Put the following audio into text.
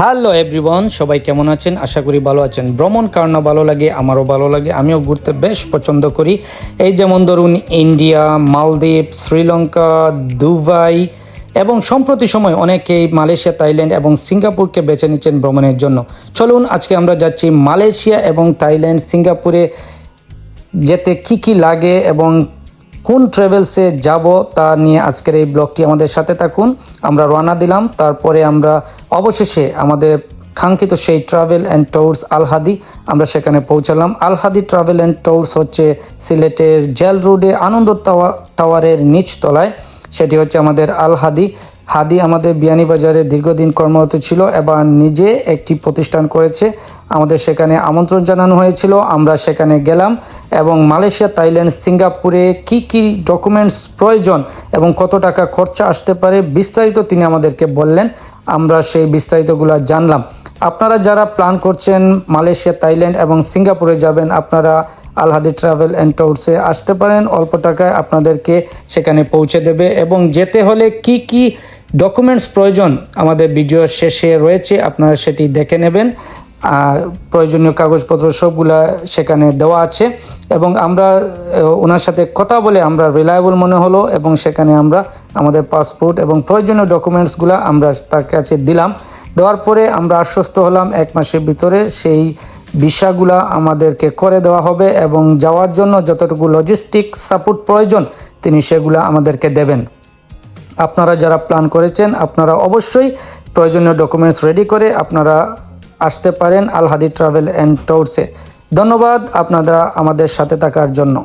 Hello everyone, সবাই কেমন আছেন? আশা করি ভালো আছেন। ভ্রমণ কার না ভালো লাগে, আমারও ভালো লাগে। আমিও ঘুরতে বেশ পছন্দ করি। এই যেমন ধরুন ইন্ডিয়া, মালদ্বীপ, শ্রীলঙ্কা, দুবাই এবং সম্প্রতি সময় অনেকেই মালয়েশিয়া, থাইল্যান্ড এবং সিঙ্গাপুরকে বেছে নিচ্ছেন ভ্রমণের জন্য। চলুন, আজকে আমরা যাচ্ছি মালয়েশিয়া এবং থাইল্যান্ড। সিঙ্গাপুরে যেতে কি কি লাগে এবং কোন ট্রাভেলসে যাব তা নিয়ে আজকের এই ব্লগটি আমাদের সাথে থাকুন। আমরা রওনা দিলাম, তারপরে আমরা অবশেষে আমাদের কাঙ্ক্ষিত সেই ট্রাভেল অ্যান্ড ট্যুরস আলহাদি, আমরা সেখানে পৌঁছালাম। আলহাদি ট্রাভেল অ্যান্ড ট্যুরস হচ্ছে সিলেটের জেল রোডে আনন্দ টাওয়া টাওয়ারের নিচতলায়। সেটি হচ্ছে আমাদের আলহাদি। হাদি আমাদের বিয়ানীবাজারে দীর্ঘদিন কর্মরত ছিল, এবার নিজে একটি প্রতিষ্ঠান করেছে। আমাদের সেখানে আমন্ত্রণ জানানো হয়েছিল, আমরা সেখানে গেলাম এবং মালয়েশিয়া, থাইল্যান্ড, সিঙ্গাপুরে কি কি ডকুমেন্টস প্রয়োজন এবং কত টাকা খরচা আসতে পারে বিস্তারিত তিনি আমাদেরকে বললেন, আমরা সেই বিস্তারিতগুলো জানলাম। আপনারা যারা প্ল্যান করছেন মালয়েশিয়া, থাইল্যান্ড এবং সিঙ্গাপুরে যাবেন, আপনারা আলহাদি ট্রাভেল অ্যান্ড ট্যুরসে আসতে পারেন। অল্প টাকায় আপনাদেরকে সেখানে পৌঁছে দেবে এবং যেতে হলে কি কি ডকুমেন্টস প্রয়োজন আমাদের ভিডিও শেষে রয়েছে, আপনারা সেটি দেখে নেবেন। আর প্রয়োজনীয় কাগজপত্র সবগুলা সেখানে দেওয়া আছে। এবং আমরা ওনার সাথে কথা বলে আমরা রিলায়েবল মনে হলো এবং সেখানে আমরা আমাদের পাসপোর্ট এবং প্রয়োজনীয় ডকুমেন্টসগুলো আমরা তার কাছে দিলাম। দেওয়ার পরে আমরা আশ্বস্ত হলাম এক মাসের ভিতরে সেই ভিসাগুলা আমাদেরকে করে দেওয়া হবে এবং যাওয়ার জন্য যতটুকু লজিস্টিক সাপোর্ট প্রয়োজন, তিনি সেগুলা আমাদেরকে দেবেন। আপনারা যারা প্ল্যান করেছেন, আপনারা অবশ্যই প্রয়োজনীয় ডকুমেন্টস রেডি করে আপনারা আসতে পারেন আলহাদি ট্রাভেল অ্যান্ড ট্যুরসে ধন্যবাদ আপনারা আমাদের সাথে থাকার জন্য।